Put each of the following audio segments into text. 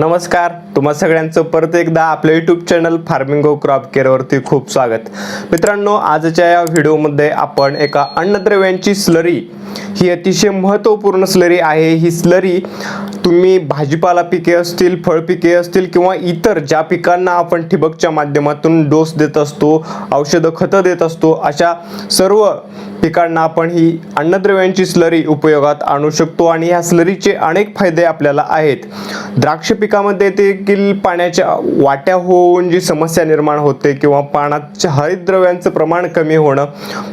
नमस्कार तुम्हा सगळ्यांचं परत एकदा आपल्या यूट्यूब चॅनल फार्मिंग क्रॉप केअरवरती खूप स्वागत. मित्रांनो आजच्या या व्हिडिओमध्ये आपण एका अन्नद्रव्यांची स्लरी ही अतिशय महत्त्वपूर्ण स्लरी आहे. ही स्लरी तुम्ही भाजीपाला पिके असतील फळपिके असतील किंवा इतर ज्या पिकांना आपण ठिबकच्या माध्यमातून डोस देत असतो औषधं खतं देत असतो अशा सर्व पिकांना आपण ही अन्नद्रव्यांची स्लरी उपयोगात आणू शकतो आणि ह्या स्लरीचे अनेक फायदे आपल्याला आहेत. द्राक्ष पिकामध्ये देखील पाण्याच्या वाट्या होऊन जी समस्या निर्माण होते किंवा पानाच्या हरितद्रव्यांचं प्रमाण कमी होणं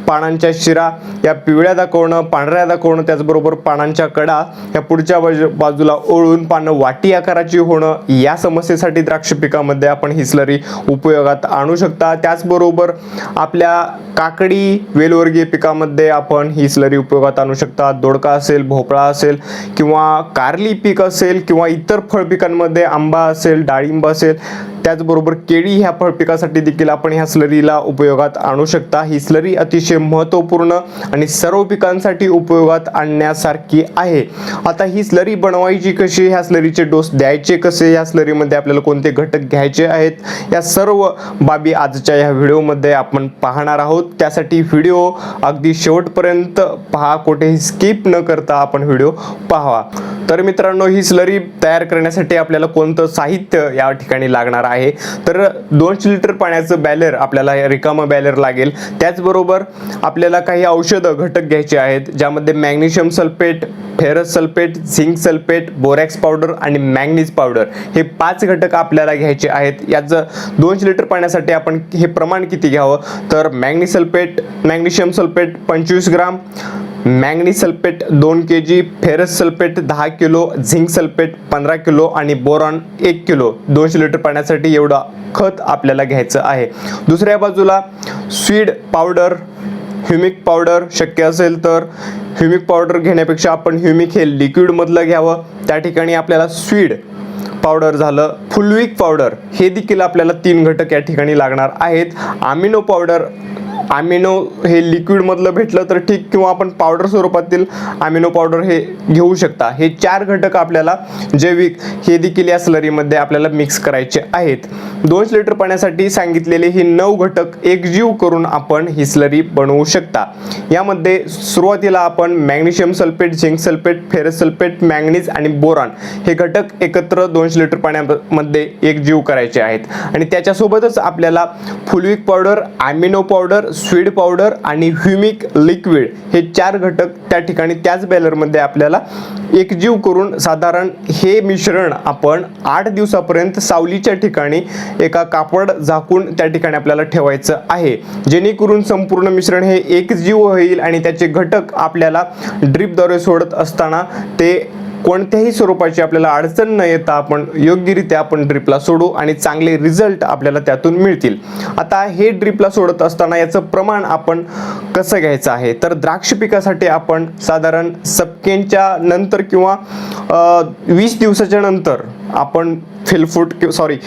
पानांच्या शिरा या पिवळ्या दाखवणं पांढऱ्या दाखवणं त्याचबरोबर पानांच्या कडा या पुढच्या बाजू बाजूला ओळून पानं वाटी आकाराची होणं या समस्येसाठी द्राक्ष पिकामध्ये आपण ही स्लरी उपयोगात आणू शकता. त्याचबरोबर आपल्या काकडी वेलवर्गीय पिकामध्ये आपण ही स्लरी उपयोगात आणू शकता. दोडका असेल भोपळा असेल किंवा कारली पीक असेल किंवा इतर फळपिकांमध्ये आंबा असेल डाळिंब असेल त्याचबरोबर केळी ह्या फळपिकासाठी देखील आपण ह्या स्लरीला उपयोगात आणू शकता. ही स्लरी अतिशय महत्त्वपूर्ण आणि सर्व पिकांसाठी उपयोगात आणण्यासारखी आहे. आता ही स्लरी बनवायची कशी? ह्या स्लरीचे डोस द्यायचे कसे? ह्या स्लरीमध्ये आपल्याला कोणते घटक घ्यायचे आहेत? या सर्व बाबी आजच्या ह्या व्हिडिओमध्ये आपण पाहणार आहोत. त्यासाठी व्हिडिओ अगदी शेवटपर्यंत पहा कुठेही स्किप न करता आपण व्हिडिओ पाहावा. तर मित्रांनो ही स्लरी तयार करण्यासाठी आपल्याला कोणतं साहित्य या ठिकाणी लागणार आहे? तर दोनशे लिटर पाण्याचं बॅलर आपल्याला रिकामं बॅलर लागेल. त्याचबरोबर आपल्याला काही औषधं घटक घ्यायचे आहेत ज्यामध्ये magnesium sulphate ferrous sulphate zinc sulphate borax powder आणि मॅग्नीज पावडर हे पाच घटक आपल्याला घ्यायचे आहेत. याचं दोनशे लिटर पाण्यासाठी आपण हे प्रमाण किती घ्यावं? तर मॅग्नी सल्फेट मॅग्नेशियम सल्फेट पंचवीस ग्राम मॅग्नीज सल्फेट दोन के जी फेरस सल्फेट दहा किलो झिंक सल्फेट पंधरा किलो आणि बोरॉन एक किलो. दोनशे लिटर पाण्यासाठी एवढं खत आपल्याला घ्यायचं आहे. दुसऱ्या बाजूला स्वीड पावडर ह्युमिक पावडर शक्य असेल तर ह्युमिक पावडर घेण्यापेक्षा आपण ह्युमिक हे लिक्विडमधलं घ्यावं. त्या ठिकाणी आपल्याला स्वीड पावडर झालं. फुलविक पावडर हे देखील आपल्याला तीन घटक या ठिकाणी लागणार आहेत. आमिनो पावडर ॲमिनो हे लिक्विडमधलं भेटलं तर ठीक किंवा आपण पावडर स्वरूपातील ॲमिनो पावडर हे घेऊ शकता. हे चार घटक आपल्याला जैविक हे देखील या स्लरीमध्ये आपल्याला मिक्स करायचे आहेत. दोनशे लिटर पाण्यासाठी सांगितलेले हे नऊ घटक एकजीव करून आपण ही स्लरी बनवू शकता. यामध्ये सुरुवातीला आपण magnesium sulphate zinc sulphate ferrous sulphate manganese आणि बोरॉन हे घटक एकत्र दोनशे लिटर पाण्यामध्ये एकजीव करायचे आहेत. आणि त्याच्यासोबतच आपल्याला fulvic powder amino powder seaweed powder आणि ह्युमिक लिक्विड हे चार घटक त्या ठिकाणी त्याच बॅलरमध्ये आपल्याला एकजीव करून साधारण हे मिश्रण आपण आठ दिवसापर्यंत सावलीच्या ठिकाणी एका कापड झाकून त्या ठिकाणी आपल्याला ठेवायचं आहे. जेणेकरून संपूर्ण मिश्रण हे एकजीव होईल आणि त्याचे घटक आपल्याला ड्रीपद्वारे सोडत असताना ते कोणत्याही स्वरूपाची आपल्याला अडचण न येता आपण योग्यरित्या आपण ड्रिपला सोडू आणि चांगले रिझल्ट आपल्याला त्यातून मिळतील. आता हे ड्रिपला सोडत असताना याचं प्रमाण आपण कसं घ्यायचं आहे? तर द्राक्ष पिकासाठी आपण साधारण सपकेंच्या नंतर किंवा वीस दिवसाच्या नंतर आपण फिलफूट सॉरी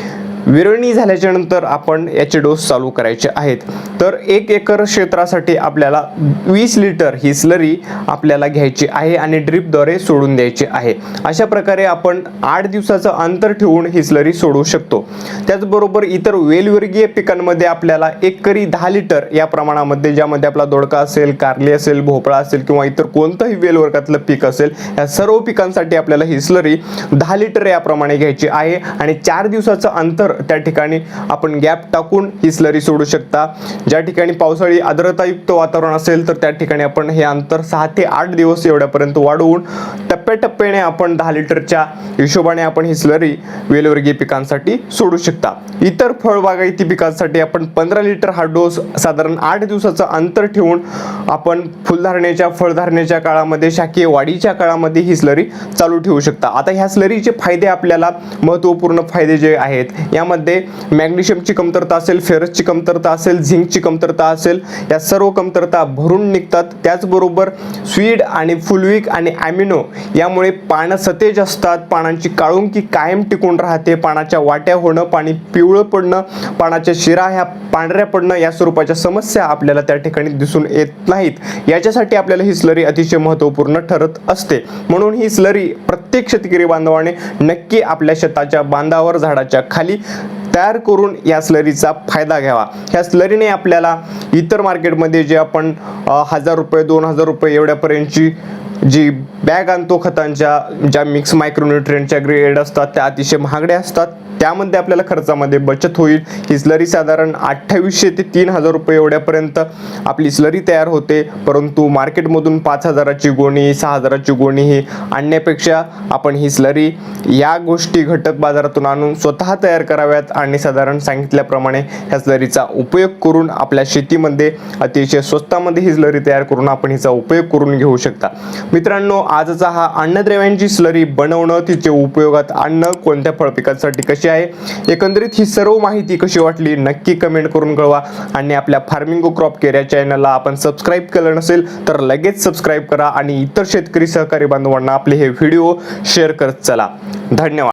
विरळणी झाल्याच्यानंतर आपण याचे डोस चालू करायचे आहेत. तर एक एकर क्षेत्रासाठी आपल्याला वीस लिटर ही स्लरी आपल्याला घ्यायची आहे आणि ड्रिपद्वारे सोडून द्यायची आहे. अशा प्रकारे आपण आठ दिवसाचं अंतर ठेवून ही स्लरी सोडू शकतो. त्याचबरोबर इतर वेलवर्गीय पिकांमध्ये आपल्याला एकरी दहा लिटर या प्रमाणामध्ये ज्यामध्ये आपला दोडका असेल कारली असेल भोपळा असेल किंवा इतर कोणतंही वेलवर्गातलं पीक असेल या सर्व पिकांसाठी आपल्याला ही स्लरी दहा लिटर याप्रमाणे घ्यायची आहे आणि चार दिवसाचं अंतर त्या ठिकाणी आपण गॅप टाकून ही स्लरी सोडू शकता. ज्या ठिकाणी पावसाळी आर्द्रतायुक्त वातावरण असेल तर त्या ठिकाणी आपण हे अंतर सहा ते आठ दिवस एवढ्यापर्यंत वाढवून टप्प्याटप्प्याने आपण दहा लिटरच्या हिशोबाने आपण ही स्लरी वेलवर्गीय पिकांसाठी सोडू शकता. इतर फळबागायती पिकांसाठी आपण पंधरा लिटर हा डोस साधारण आठ दिवसाचं अंतर ठेवून आपण फुलधारणेच्या फळधारणेच्या काळामध्ये शाकीय वाढीच्या काळामध्ये ही स्लरी चालू ठेवू शकता. आता ह्या स्लरीचे फायदे आपल्याला महत्त्वपूर्ण फायदे जे आहेत यामध्ये मॅग्नेशियमची कमतरता असेल फेरसची कमतरता असेल झिंकची कमतरता असेल या सर्व कमतरता भरून निघतात. त्याचबरोबर स्वीड आणि फुलविक आणि ॲमिनो यामुळे पानं सतेज असतात. पानांची काळुंकी कायम टिकून राहते. पानाच्या वाट्या होणं पाणी पिवळं पडणं पानाच्या शिरा ह्या पांढऱ्या पडणं या स्वरूपाच्या समस्या आपल्याला त्या ठिकाणी दिसून येत नाहीत. याच्यासाठी आपल्याला ही स्लरी अतिशय महत्त्वपूर्ण ठरत असते. म्हणून ही स्लरी प्रत्येक शेतकरी बांधवाने नक्की आपल्या शेताच्या बांधावर झाडाच्या खाली तयार करून या स्लरीचा फायदा घ्यावा. ह्या स्लरीने आपल्याला इतर मार्केटमध्ये जे आपण हजार रुपये दोन हजार रुपये एवढ्यापर्यंतची जी बॅग आणतो खतांच्या ज्या मिक्स मायक्रोन्युट्रियनच्या ग्रेड असतात त्या अतिशय महागड्या असतात. त्यामध्ये आपल्याला खर्चामध्ये बचत होईल. ही स्लरी साधारण अठ्ठावीसशे ते तीन हजार रुपये एवढ्यापर्यंत आपली स्लरी तयार होते. परंतु मार्केटमधून पाच हजाराची गोणी सहा हजाराची गोणी ही आणण्यापेक्षा आपण ही स्लरी या गोष्टी घटक बाजारातून आणून स्वतः तयार कराव्यात आणि साधारण सांगितल्याप्रमाणे ह्या स्लरीचा उपयोग करून आपल्या शेतीमध्ये अतिशय स्वस्तामध्ये ही स्लरी तयार करून आपण हिचा उपयोग करून घेऊ शकता. मित्रांनो आजचा हा अन्नद्रव्यांची स्लरी बनवणं तिचे उपयोगात आणणं कोणत्या फळपिकांसाठी कशी आहे एकंदरीत ही सर्व माहिती कशी वाटली नक्की कमेंट करून कळवा. आणि आपल्या फार्मिंग क्रॉप केअर चॅनलला आपण सबस्क्राईब केलं नसेल तर लगेच सबस्क्राईब करा आणि इतर शेतकरी सहकारी बांधवांना आपले हे व्हिडिओ शेअर करत चला. धन्यवाद.